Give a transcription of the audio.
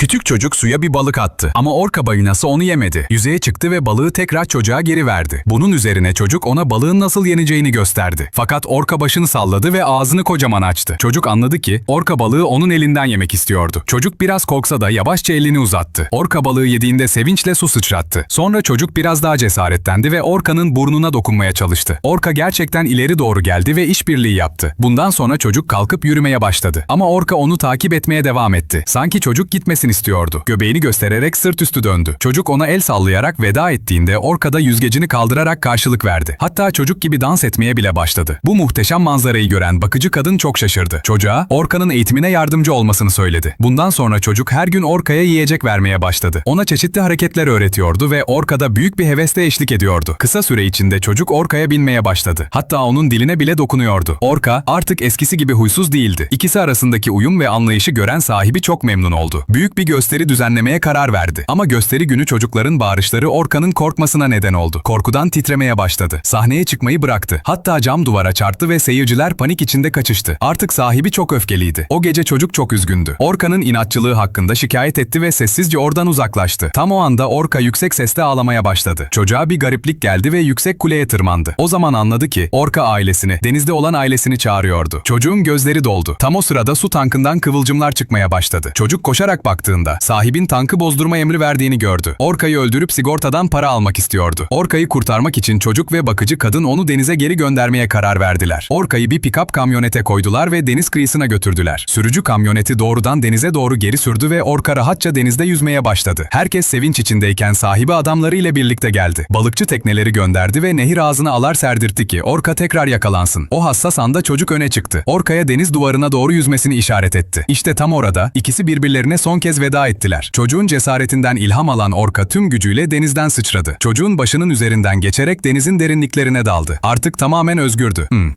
Küçük çocuk suya bir balık attı ama orka balinası onu yemedi. Yüzeye çıktı ve balığı tekrar çocuğa geri verdi. Bunun üzerine çocuk ona balığın nasıl yeneceğini gösterdi. Fakat orka başını salladı ve ağzını kocaman açtı. Çocuk anladı ki orka balığı onun elinden yemek istiyordu. Çocuk biraz korksa da yavaşça elini uzattı. Orka balığı yediğinde sevinçle su sıçrattı. Sonra çocuk biraz daha cesaretlendi ve orkanın burnuna dokunmaya çalıştı. Orka gerçekten ileri doğru geldi ve işbirliği yaptı. Bundan sonra çocuk kalkıp yürümeye başladı. Ama orka onu takip etmeye devam etti. Sanki çocuk gitmesini istiyordu. Göbeğini göstererek sırt üstü döndü. Çocuk ona el sallayarak veda ettiğinde orka da yüzgecini kaldırarak karşılık verdi. Hatta çocuk gibi dans etmeye bile başladı. Bu muhteşem manzarayı gören bakıcı kadın çok şaşırdı. Çocuğa orkanın eğitimine yardımcı olmasını söyledi. Bundan sonra çocuk her gün orkaya yiyecek vermeye başladı. Ona çeşitli hareketler öğretiyordu ve orkada büyük bir hevesle eşlik ediyordu. Kısa süre içinde çocuk orkaya binmeye başladı. Hatta onun diline bile dokunuyordu. Orka artık eskisi gibi huysuz değildi. İkisi arasındaki uyum ve anlayışı gören sahibi çok memnun oldu. Büyük bir gösteri düzenlemeye karar verdi. Ama gösteri günü çocukların bağırışları Orka'nın korkmasına neden oldu. Korkudan titremeye başladı. Sahneye çıkmayı bıraktı. Hatta cam duvara çarptı ve seyirciler panik içinde kaçıştı. Artık sahibi çok öfkeliydi. O gece çocuk çok üzgündü. Orka'nın inatçılığı hakkında şikayet etti ve sessizce oradan uzaklaştı. Tam o anda Orka yüksek sesle ağlamaya başladı. Çocuğa bir gariplik geldi ve yüksek kuleye tırmandı. O zaman anladı ki Orka ailesini, denizde olan ailesini çağırıyordu. Çocuğun gözleri doldu. Tam o sırada su tankından kıvılcımlar çıkmaya başladı. Çocuk koşarak baktığında sahibin tankı bozdurma emri verdiğini gördü. Orka'yı öldürüp sigortadan para almak istiyordu. Orka'yı kurtarmak için çocuk ve bakıcı kadın onu denize geri göndermeye karar verdiler. Orka'yı bir pikap kamyonete koydular ve deniz kıyısına götürdüler. Sürücü kamyoneti doğrudan denize doğru geri sürdü ve Orka rahatça denizde yüzmeye başladı. Herkes sevinç içindeyken sahibi adamları ile birlikte geldi. Balıkçı tekneleri gönderdi ve nehir ağzına alar serdirtti ki Orka tekrar yakalansın. O hassas anda çocuk öne çıktı. Orka'ya deniz duvarına doğru yüzmesini işaret etti. İşte tam orada ikisi birbirlerine son kez veda ettiler. Çocuğun cesaretinden ilham alan Orka tüm gücüyle denizden sıçradı. Çocuğun başının üzerinden geçerek denizin derinliklerine daldı. Artık tamamen özgürdü. Hmm.